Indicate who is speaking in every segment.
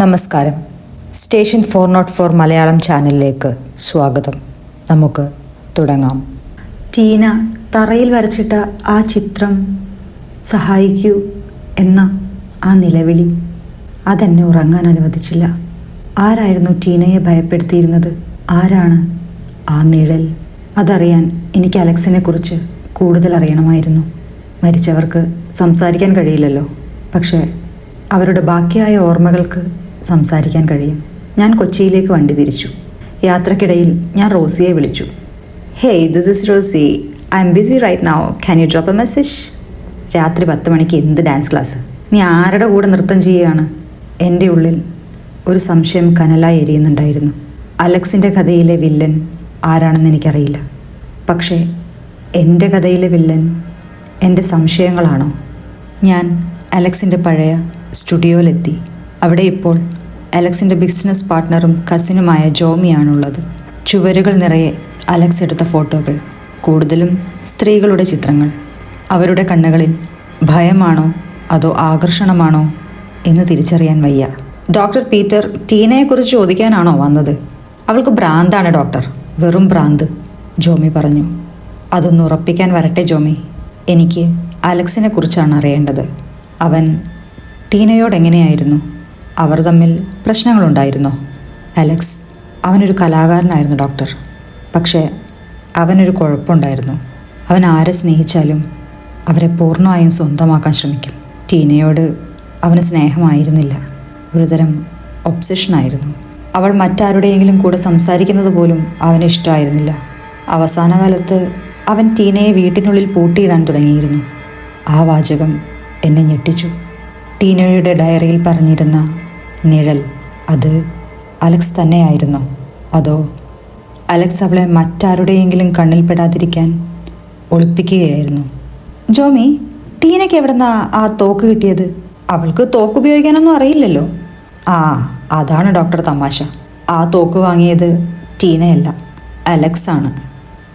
Speaker 1: നമസ്കാരം. Station four note four Malayalam ചാനലിലേക്ക് സ്വാഗതം. നമുക്ക് തുടങ്ങാം. ടീന തറയിൽ വരച്ചിട്ട ആ ചിത്രം സഹായിക്കൂ എന്ന ആ നിലവിളി അതെന്നെ ഉറങ്ങാൻ അനുവദിച്ചില്ല. ആരായിരുന്നു ടീനയെ ഭയപ്പെടുത്തിയിരുന്നത്? ആരാണ് ആ നിഴൽ? അതറിയാൻ എനിക്ക് അലക്സിനെ കുറിച്ച് കൂടുതൽ അറിയണമായിരുന്നു. മരിച്ചവർക്ക് സംസാരിക്കാൻ കഴിയില്ലല്ലോ. പക്ഷേ അവരുടെ ബാക്കിയായ ഓർമ്മകൾക്ക് സംസാരിക്കാൻ കഴിയും. ഞാൻ കൊച്ചിയിലേക്ക് വണ്ടി തിരിച്ചു. യാത്രക്കിടയിൽ ഞാൻ റോസിയെ വിളിച്ചു. Hey this is Rosie I'm busy right now can you drop a message രാത്രി പത്ത് മണിക്ക് എന്ത് ഡാൻസ് ക്ലാസ് നീ ആരുടെ കൂടെ നൃത്തം ചെയ്യുകയാണ്? എന്റെ ഉള്ളിൽ ഒരു സംശയം കനലായി എരിയുന്നുണ്ടായിരുന്നു. അലക്സിന്റെ കഥയിലെ വില്ലൻ ആരാണെന്ന് എനിക്കറിയില്ല. പക്ഷേ എന്റെ കഥയിലെ വില്ലൻ എന്റെ സംശയങ്ങളാണോ? ഞാൻ അലക്സിന്റെ പഴയ സ്റ്റുഡിയോയിലെത്തി. അവിടെ ഇപ്പോൾ അലക്സിന്റെ ബിസിനസ് പാർട്ട്ണറും കസിനുമായ ജോമിയാണുള്ളത്. ചുവരുകൾ നിറയെ അലക്സ് എടുത്ത ഫോട്ടോകൾ കൂടുതലും സ്ത്രീകളുടെ ചിത്രങ്ങൾ. അവരുടെ കണ്ണുകളിൽ ഭയമാണോ അതോ ആകർഷണമാണോ എന്ന് തിരിച്ചറിയാൻ വയ്യ. ഡോക്ടർ പീറ്റർ ടീനയെക്കുറിച്ച് ചോദിക്കാനാണോ വന്നത്? അവൾക്ക് ഭ്രാന്താണ് ഡോക്ടർ. വെറും ഭ്രാന്ത് ജോമി പറഞ്ഞു. അതൊന്ന് ഉറപ്പിക്കാൻ വരട്ടെ ജോമി. എനിക്ക് അലക്സിനെ കുറിച്ചാണ് അറിയേണ്ടത്. അവൻ ടീനയോട് എങ്ങനെയായിരുന്നു? അവർ തമ്മിൽ പ്രശ്നങ്ങളുണ്ടായിരുന്നോ. അലക്സ് അവനൊരു കലാകാരനായിരുന്നു ഡോക്ടർ. പക്ഷേ അവനൊരു കുഴപ്പമുണ്ടായിരുന്നു. അവൻ ആരെ സ്നേഹിച്ചാലും അവരെ പൂർണമായും സ്വന്തമാക്കാൻ ശ്രമിക്കും. ടീനയോട് അവന് സ്നേഹമായിരുന്നില്ല. ഒരുതരം ഒബ്സഷനായിരുന്നു. അവൾ മറ്റാരുടെയെങ്കിലും കൂടെ സംസാരിക്കുന്നത് പോലും അവന് ഇഷ്ടമായിരുന്നില്ല. അവസാന കാലത്ത് അവൻ ടീനയെ വീട്ടിനുള്ളിൽ പൂട്ടിയിടാൻ തുടങ്ങിയിരുന്നു. ആ വാചകം എന്നെ ഞെട്ടിച്ചു. ടീനയുടെ ഡയറിയിൽ പറഞ്ഞിരുന്ന നിഴൽ. അത് അലക്സ് തന്നെയായിരുന്നോ. അതോ അലക്സ് അവളെ മറ്റാരുടെയെങ്കിലും കണ്ണിൽപ്പെടാതിരിക്കാൻ ഒളിപ്പിക്കുകയായിരുന്നു. ജോമി ടീനയ്ക്ക് എവിടെന്നാ ആ തോക്ക് കിട്ടിയത്? അവൾക്ക് തോക്ക് ഉപയോഗിക്കാനൊന്നും അറിയില്ലല്ലോ. ആ അതാണ് ഡോക്ടർ തമാശ. ആ തോക്ക് വാങ്ങിയത് ടീനയല്ല അലക്സ് ആണ്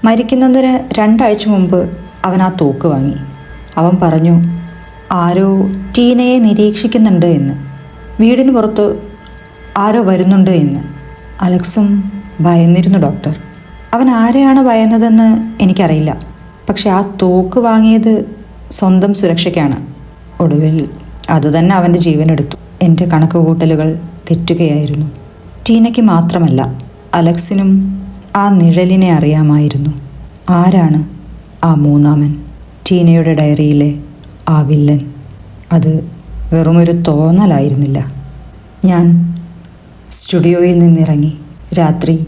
Speaker 1: മരിക്കുന്നതിന് രണ്ടാഴ്ച മുമ്പ് അവൻ ആ തോക്ക് വാങ്ങി. അവൻ പറഞ്ഞു ആരോ ടീനയെ നിരീക്ഷിക്കുന്നുണ്ട് എന്ന്. വീടിന് പുറത്ത് ആരോ വരുന്നുണ്ട് എന്ന്. അലക്സും ഭയന്നിരുന്നു ഡോക്ടർ. അവൻ ആരെയാണ് ഭയന്നതെന്ന് എനിക്കറിയില്ല. പക്ഷെ ആ തോക്ക് വാങ്ങിയത് സ്വന്തം സുരക്ഷയ്ക്കാണ്. ഒടുവിൽ അതുതന്നെ അവന്റെ ജീവനെടുത്തു. എന്റെ കണക്കുകൂട്ടലുകൾ തെറ്റുകയായിരുന്നു. ടീനയ്ക്ക് മാത്രമല്ല അലക്സിനും ആ നിഴലിനെ അറിയാമായിരുന്നു. ആരാണ് ആ മൂന്നാമൻ? ടീനയുടെ ഡയറിയിലെ ആ വില്ലൻ. അത് വെറുമൊരു തോന്നലായിരുന്നില്ല. ഞാൻ സ്റ്റുഡിയോയിൽ നിന്നിറങ്ങി രാത്രി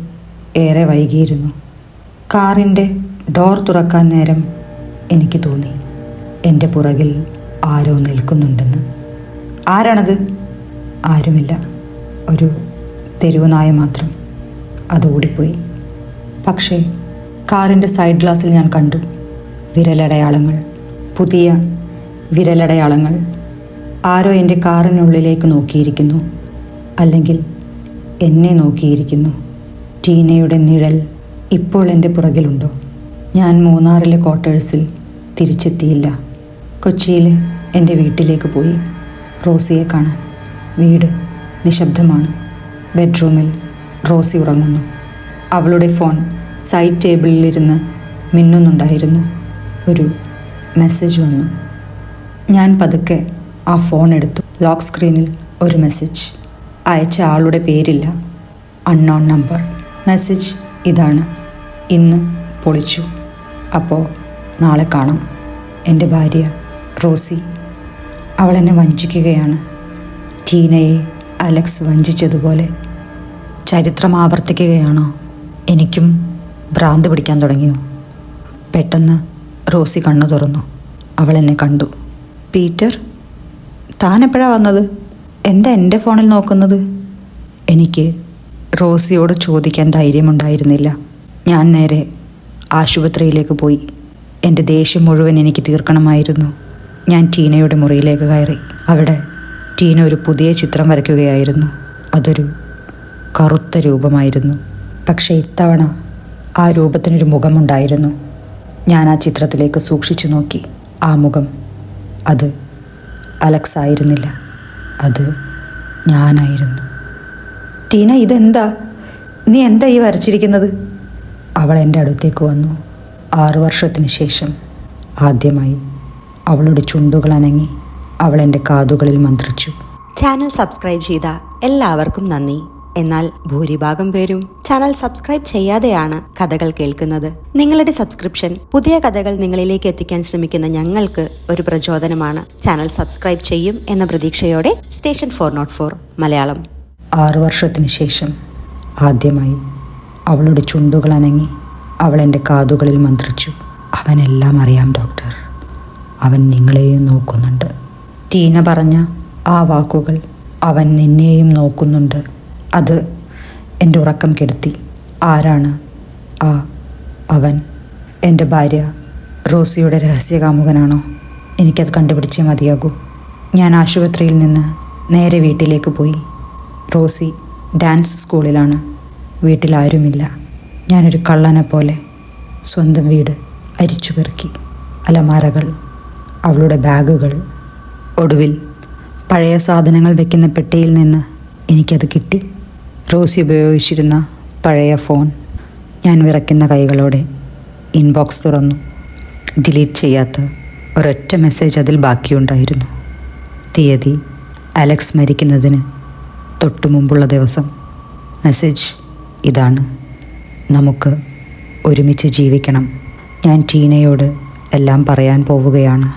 Speaker 1: ഏറെ വൈകിയിരുന്നു. കാറിന്റെ ഡോർ തുറക്കാൻ നേരം എനിക്ക് തോന്നി എന്റെ പുറകിൽ ആരോ നിൽക്കുന്നുണ്ടെന്ന്. ആരാണത്? ആരുമില്ല. ഒരു തെരുവുനായ മാത്രം. അത് ഓടിപ്പോയി. പക്ഷേ കാറിന്റെ സൈഡ് ഗ്ലാസ്സിൽ ഞാൻ കണ്ടു വിരലടയാളങ്ങൾ. പുതിയ വിരലടയാളങ്ങൾ. ആരോ എന്റെ കാറിനുള്ളിലേക്ക് നോക്കിയിരിക്കുന്നു. അല്ലെങ്കിൽ എന്നെ നോക്കിയിരിക്കുന്നു. ടീനയുടെ നിഴൽ ഇപ്പോൾ എന്റെ പുറകിലുണ്ടോ? ഞാൻ മൂന്നാറിലെ ക്വാർട്ടേഴ്സിൽ തിരിച്ചെത്തിയില്ല. കൊച്ചിയിൽ എന്റെ വീട്ടിലേക്ക് പോയി റോസിയെ കാണാൻ. വീട് നിശബ്ദമാണ്. ബെഡ്റൂമിൽ റോസി ഉറങ്ങുന്നു. അവളുടെ ഫോൺ സൈഡ് ടേബിളിലിരുന്ന് മിന്നുന്നുണ്ടായിരുന്നു. ഒരു മെസ്സേജ് വന്നു. ഞാൻ പതുക്കെ ആ ഫോൺ എടുത്തു. ലോക്ക് സ്ക്രീനിൽ ഒരു മെസ്സേജ് അയച്ച ആളുടെ പേരില്ല. അൺനോൺ നമ്പർ മെസ്സേജ് ഇതാണ്. ഇന്ന് പൊളിച്ചു. അപ്പോൾ നാളെ കാണാം. എന്റെ ഭാര്യ റോസി. അവൾ എന്നെ വഞ്ചിക്കുകയാണ്. ടീനയെ അലക്സ് വഞ്ചിച്ചതുപോലെ ചരിത്രം ആവർത്തിക്കുകയാണോ? എനിക്കും ഭ്രാന്ത് പിടിക്കാൻ തുടങ്ങിയോ? പെട്ടെന്ന് റോസി കണ്ണു തുറന്നു. അവൾ എന്നെ കണ്ടു. പീറ്റർ താൻ എപ്പോഴാണ് വന്നത്? എന്താ എന്റെ ഫോണിൽ നോക്കുന്നത്? എനിക്ക് റോസിയോട് ചോദിക്കാൻ ധൈര്യമുണ്ടായിരുന്നില്ല. ഞാൻ നേരെ ആശുപത്രിയിലേക്ക് പോയി. എന്റെ ദേഷ്യം മുഴുവൻ എനിക്ക് തീർക്കണമായിരുന്നു. ഞാൻ ടീനയുടെ മുറിയിലേക്ക് കയറി. അവിടെ ടീന ഒരു പുതിയ ചിത്രം വരയ്ക്കുകയായിരുന്നു. അതൊരു കറുത്ത രൂപമായിരുന്നു. പക്ഷേ ഇത്തവണ ആ രൂപത്തിനൊരു മുഖമുണ്ടായിരുന്നു. ഞാൻ ആ ചിത്രത്തിലേക്ക് സൂക്ഷിച്ചു നോക്കി. ആ മുഖം അത് അലക്സ് ആയിരുന്നില്ല അത് ഞാനായിരുന്നു. ടീന ഇതെന്താ? നീ എന്താ ഈ വരച്ചിരിക്കുന്നത്? അവൾ എന്റെ അടുത്തേക്ക് വന്നു. ആറു വർഷത്തിന് ശേഷം ആദ്യമായി അവളുടെ ചുണ്ടുകൾ അനങ്ങി അവൾ എന്റെ കാതുകളിൽ മന്ത്രിച്ചു.
Speaker 2: ചാനൽ സബ്സ്ക്രൈബ് ചെയ്ത എല്ലാവർക്കും നന്ദി. എന്നാൽ ഭൂരിഭാഗം പേരും ചാനൽ സബ്സ്ക്രൈബ് ചെയ്യാതെയാണ് കഥകൾ കേൾക്കുന്നത്. നിങ്ങളുടെ സബ്സ്ക്രിപ്ഷൻ പുതിയ കഥകൾ നിങ്ങളിലേക്ക് എത്തിക്കാൻ ശ്രമിക്കുന്ന ഞങ്ങൾക്ക് ഒരു പ്രചോദനമാണ്. ചാനൽ സബ്സ്ക്രൈബ് ചെയ്യും എന്ന പ്രതീക്ഷയോടെ station four note four Malayalam.
Speaker 1: ആറു വർഷത്തിന് ശേഷം ആദ്യമായി അവളുടെ ചുണ്ടുകൾ അനങ്ങി അവൾ എന്റെ കാതുകളിൽ മന്ത്രിച്ചു. അവനെല്ലാം അറിയാം ഡോക്ടർ. അവൻ നിങ്ങളെയും നോക്കുന്നുണ്ട്. ടീന പറഞ്ഞ ആ വാക്കുകൾ അവൻ നിന്നെയും നോക്കുന്നുണ്ട്. അത് എന്റെ ഉറക്കം കെടുത്തി. ആരാണ്? ആ അവൻ. എന്റെ ഭാര്യ റോസിയുടെ രഹസ്യകാമുകനാണോ? എനിക്കത് കണ്ടുപിടിച്ചേ മതിയാകൂ. ഞാൻ ആശുപത്രിയിൽ നിന്ന് നേരെ വീട്ടിലേക്ക് പോയി. റോസി ഡാൻസ് സ്കൂളിലാണ്. വീട്ടിലാരുമില്ല ഞാനൊരു കള്ളനെ പോലെ സ്വന്തം വീട് അരിച്ചു പെറുക്കി. അലമാരകൾ അവളുടെ ബാഗുകൾ ഒടുവിൽ പഴയ സാധനങ്ങൾ വെക്കുന്ന പെട്ടിയിൽ നിന്ന് എനിക്കത് കിട്ടി. റോസി ഉപയോഗിച്ചിരുന്ന പഴയ ഫോൺ ഞാൻ വിറയ്ക്കുന്ന കൈകളോടെ ഇൻബോക്സ് തുറന്നു. ഡിലീറ്റ് ചെയ്യാത്ത ഒരൊറ്റ മെസ്സേജ് അതിൽ ബാക്കിയുണ്ടായിരുന്നു. തീയതി അലക്സ് മരിക്കുന്നതിന് തൊട്ടു മുമ്പുള്ള ദിവസം. മെസ്സേജ് ഇതാണ്. നമുക്ക് ഒരുമിച്ച് ജീവിക്കണം. ഞാൻ ടീനയോട് എല്ലാം പറയാൻ പോവുകയാണ്.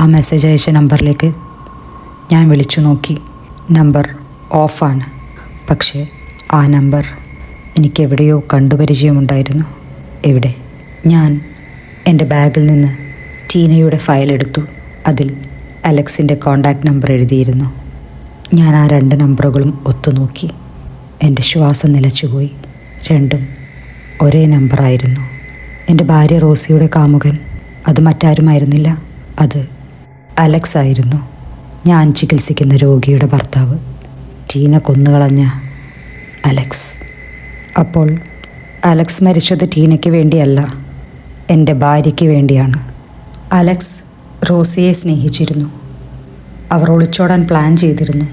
Speaker 1: ആ മെസ്സേജ് അയച്ച നമ്പറിലേക്ക് ഞാൻ വിളിച്ചു നോക്കി. നമ്പർ ഓഫാണ് പക്ഷേ ആ നമ്പർ എനിക്ക് എവിടെയോ കണ്ടുപരിചയമുണ്ടായിരുന്നു. എവിടെ? ഞാൻ എന്റെ ബാഗിൽ നിന്ന് ടീനയുടെ ഫയൽ എടുത്തു. അതിൽ അലക്സിന്റെ കോണ്ടാക്ട് നമ്പർ എഴുതിയിരുന്നു. ഞാൻ ആ രണ്ട് നമ്പറുകളും ഒത്തുനോക്കി. എന്റെ ശ്വാസം നിലച്ചുപോയി. രണ്ടും ഒരേ നമ്പറായിരുന്നു. എന്റെ ഭാര്യ റോസിയുടെ കാമുകൻ. അത് മറ്റാരുമായിരുന്നില്ല. അത് അലക്സ് ആയിരുന്നു ഞാൻ ചികിത്സിക്കുന്ന രോഗിയുടെ ഭർത്താവ്. ടീന കൊന്നുകളഞ്ഞ അലക്സ്. അപ്പോൾ അലക്സ് മരിച്ചത് ടീനയ്ക്ക് വേണ്ടിയല്ല എന്റെ ഭാര്യയ്ക്ക് വേണ്ടിയാണ്. അലക്സ് റോസിയെ സ്നേഹിച്ചിരുന്നു. അവർ ഒളിച്ചോടാൻ പ്ലാൻ ചെയ്തിരുന്നു.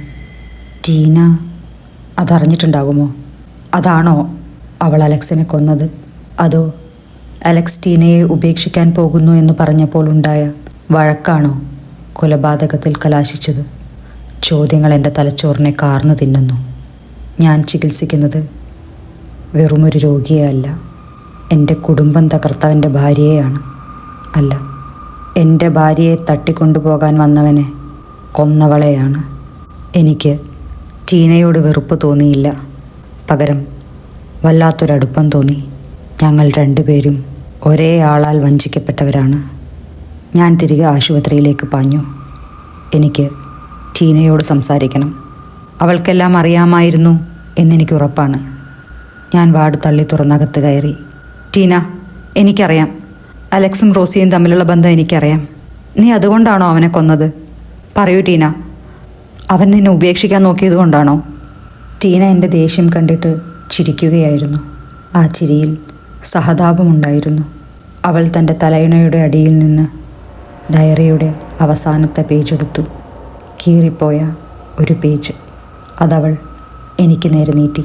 Speaker 1: ടീന അതറിഞ്ഞിട്ടുണ്ടാകുമോ? അതാണോ അവൾ അലക്സിനെ കൊന്നത്? അതോ അലക്സ് ടീനയെ ഉപേക്ഷിക്കാൻ പോകുന്നു എന്ന് പറഞ്ഞപ്പോൾ ഉണ്ടായ വഴക്കാണോ കൊലപാതകത്തിൽ കലാശിച്ചത്? ചോദ്യങ്ങൾ എന്റെ തലച്ചോറിനെ കാർന്നു തിന്നുന്നു. ഞാൻ ചികിത്സിക്കുന്നത് വെറുമൊരു രോഗിയെ അല്ല. എന്റെ കുടുംബം തകർത്തവന്റെ ഭാര്യയാണ് അല്ല എന്റെ ഭാര്യയെ തട്ടിക്കൊണ്ടുപോകാൻ വന്നവനെ കൊന്നവളെയാണ്. എനിക്ക് ടീനയോട് വെറുപ്പ് തോന്നിയില്ല. പകരം വല്ലാത്തൊരടുപ്പം തോന്നി. ഞങ്ങൾ രണ്ടുപേരും ഒരേ ആളാൽ വഞ്ചിക്കപ്പെട്ടവരാണ്. ഞാൻ തിരികെ ആശുപത്രിയിലേക്ക് പാഞ്ഞു. എനിക്ക് ടീനയോട് സംസാരിക്കണം. അവൾക്കെല്ലാം അറിയാമായിരുന്നു എന്നെനിക്ക് ഉറപ്പാണ്. ഞാൻ വാർഡ് തള്ളി തുറന്നകത്ത് കയറി. ടീന എനിക്കറിയാം. അലക്സും റോസിയും തമ്മിലുള്ള ബന്ധം എനിക്കറിയാം. നീ അതുകൊണ്ടാണോ അവനെ കൊന്നത്? പറയൂ ടീന. അവൻ നിന്നെ ഉപേക്ഷിക്കാൻ നോക്കിയത് കൊണ്ടാണോ? ടീന എന്റെ ദേഷ്യം കണ്ടിട്ട് ചിരിക്കുകയായിരുന്നു. ആ ചിരിയിൽ സഹതാപമുണ്ടായിരുന്നു. അവൾ തന്റെ തലയിണയുടെ അടിയിൽ നിന്ന് ഡയറിയുടെ അവസാനത്തെ പേജ് എടുത്തു. കീറിപ്പോയ ഒരു പേജ്. അതവൾ എനിക്ക് നേരെ നീട്ടി.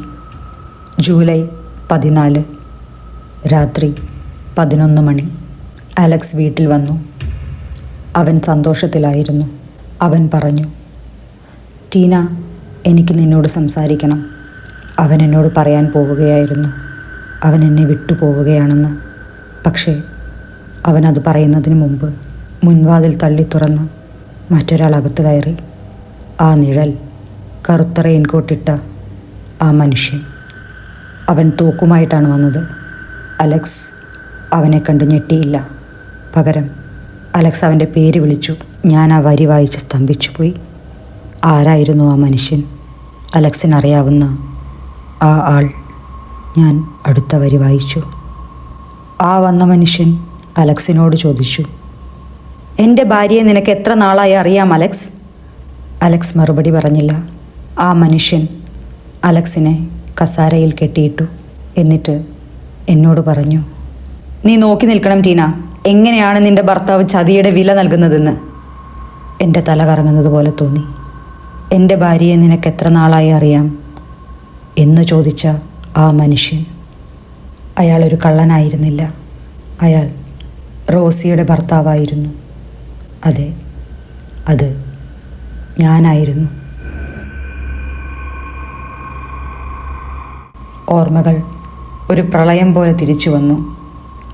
Speaker 1: ജൂലൈ പതിനാല് രാത്രി പതിനൊന്ന് മണി. അലക്സ് വീട്ടിൽ വന്നു. അവൻ സന്തോഷത്തിലായിരുന്നു. അവൻ പറഞ്ഞു ടീന എനിക്ക് നിന്നോട് സംസാരിക്കണം. അവൻ എന്നോട് പറയാൻ പോവുകയായിരുന്നു. അവൻ എന്നെ വിട്ടുപോവുകയാണെന്ന്. പക്ഷേ അവനത് പറയുന്നതിന് മുമ്പ് മുൻവാതിൽ തള്ളി തുറന്ന് മറ്റൊരാൾ അകത്ത് കയറി. ആ നിഴൽ കറുത്ത റെയിൻകോട്ടിട്ട ആ മനുഷ്യൻ. അവൻ തോക്കുമായിട്ടാണ് വന്നത്. അലക്സ് അവനെ കണ്ട് ഞെട്ടിയില്ല. പകരം അലക്സ് അവന്റെ പേര് വിളിച്ചു. ഞാൻ ആ വരി വായിച്ച് സ്തംഭിച്ചു പോയി ആരായിരുന്നു ആ മനുഷ്യൻ? അലക്സിനറിയാവുന്ന ആ ആൾ ഞാൻ അടുത്ത വരി വായിച്ചു. ആ വന്ന മനുഷ്യൻ അലക്സിനോട് ചോദിച്ചു എന്റെ ഭാര്യയെ നിനക്ക് എത്ര നാളായി അറിയാം അലക്സ്? അലക്സ് മറുപടി പറഞ്ഞില്ല. ആ മനുഷ്യൻ അലക്സിനെ കസാരയിൽ കെട്ടിയിട്ടു എന്നിട്ട് എന്നോട് പറഞ്ഞു നീ നോക്കി നിൽക്കണം ടീന. എങ്ങനെയാണ് നിന്റെ ഭർത്താവ് ചതിയുടെ വില നൽകുന്നതെന്ന്? എന്റെ തല കറങ്ങുന്നത് പോലെ തോന്നി. എന്റെ ഭാര്യയെ നിനക്ക് എത്ര നാളായി അറിയാം? എന്ന് ചോദിച്ച ആ മനുഷ്യൻ. അയാൾ ഒരു കള്ളനായിരുന്നില്ല. അയാൾ റോസിയുടെ ഭർത്താവായിരുന്നു. അതെ അത് ഞാനായിരുന്നു. ഓർമ്മകൾ ഒരു പ്രളയം പോലെ തിരിച്ചു വന്നു.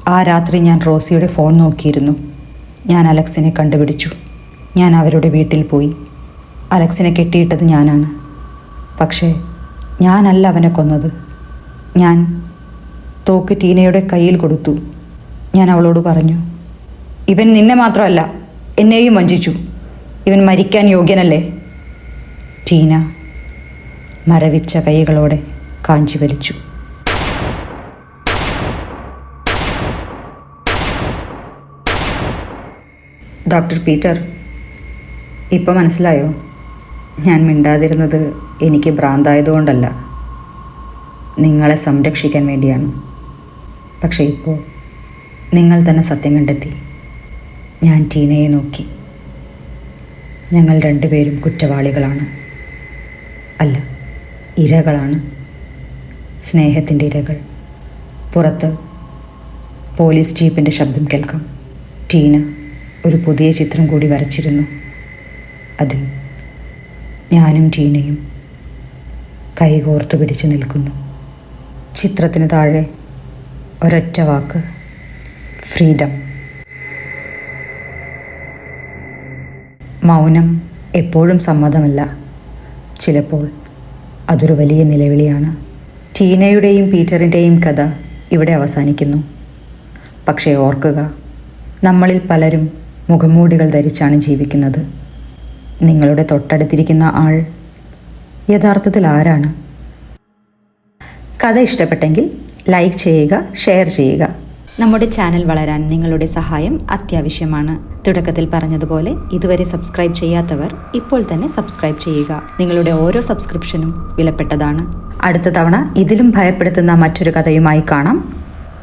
Speaker 1: ആ രാത്രി ഞാൻ റോസിയുടെ ഫോൺ നോക്കിയിരുന്നു. ഞാൻ അലക്സിനെ കണ്ടുപിടിച്ചു. ഞാൻ അവരുടെ വീട്ടിൽ പോയി. അലക്സിനെ കെട്ടിയിട്ടത് ഞാനാണ്. പക്ഷേ ഞാനല്ല അവനെ കൊന്നത്. ഞാൻ തോക്ക് ടീനയുടെ കയ്യിൽ കൊടുത്തു. ഞാൻ അവളോട് പറഞ്ഞു ഇവൻ നിന്നെ മാത്രമല്ല എന്നെയും വഞ്ചിച്ചു. ഇവൻ മരിക്കാൻ യോഗ്യനല്ലേ? ടീന മരവിച്ച കൈകളോടെ കാഞ്ചി വലിച്ചു. ഡോക്ടർ പീറ്റർ ഇപ്പം മനസ്സിലായോ? ഞാൻ മിണ്ടാതിരുന്നത് എനിക്ക് ഭ്രാന്തായതുകൊണ്ടല്ല. നിങ്ങളെ സംരക്ഷിക്കാൻ വേണ്ടിയാണ്. പക്ഷേ ഇപ്പോൾ നിങ്ങൾ തന്നെ സത്യം കണ്ടെത്തി. ഞാൻ ടീനയെ നോക്കി. ഞങ്ങൾ രണ്ടുപേരും കുറ്റവാളികളാണ്. അല്ല ഇരകളാണ്. സ്നേഹത്തിന്റെ ഇരകൾ. പുറത്ത് പോലീസ് ജീപ്പിന്റെ ശബ്ദം കേൾക്കാം. ടീന ഒരു പുതിയ ചിത്രം കൂടി വരച്ചിരുന്നു. അതിൽ ഞാനും ടീനയും കൈകോർത്ത് പിടിച്ചു നിൽക്കുന്നു. ചിത്രത്തിന് താഴെ ഒരൊറ്റ വാക്ക് ഫ്രീഡം. മൗനം എപ്പോഴും സമ്മതമല്ല. ചിലപ്പോൾ അതൊരു വലിയ നിലവിളിയാണ്. ടീനയുടെയും പീറ്ററിന്റെയും കഥ ഇവിടെ അവസാനിക്കുന്നു. പക്ഷേ ഓർക്കുക നമ്മളിൽ പലരും മുഖംമൂടികൾ ധരിച്ചാണ് ജീവിക്കുന്നത്. നിങ്ങളുടെ തൊട്ടടുത്തിരിക്കുന്ന ആൾ യഥാർത്ഥത്തിൽ ആരാണ്? കഥ ഇഷ്ടപ്പെട്ടെങ്കിൽ ലൈക്ക് ചെയ്യുക ഷെയർ ചെയ്യുക.
Speaker 2: നമ്മുടെ ചാനൽ വളരാൻ നിങ്ങളുടെ സഹായം അത്യാവശ്യമാണ്. തുടക്കത്തിൽ പറഞ്ഞതുപോലെ ഇതുവരെ സബ്സ്ക്രൈബ് ചെയ്യാത്തവർ ഇപ്പോൾ തന്നെ സബ്സ്ക്രൈബ് ചെയ്യുക. നിങ്ങളുടെ ഓരോ സബ്സ്ക്രിപ്ഷനും വിലപ്പെട്ടതാണ്.
Speaker 1: അടുത്ത തവണ ഇതിലും ഭയപ്പെടുത്തുന്ന മറ്റൊരു കഥയുമായി കാണാം.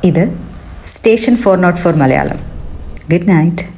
Speaker 1: ഇത് station four note four Malayalam. Good night.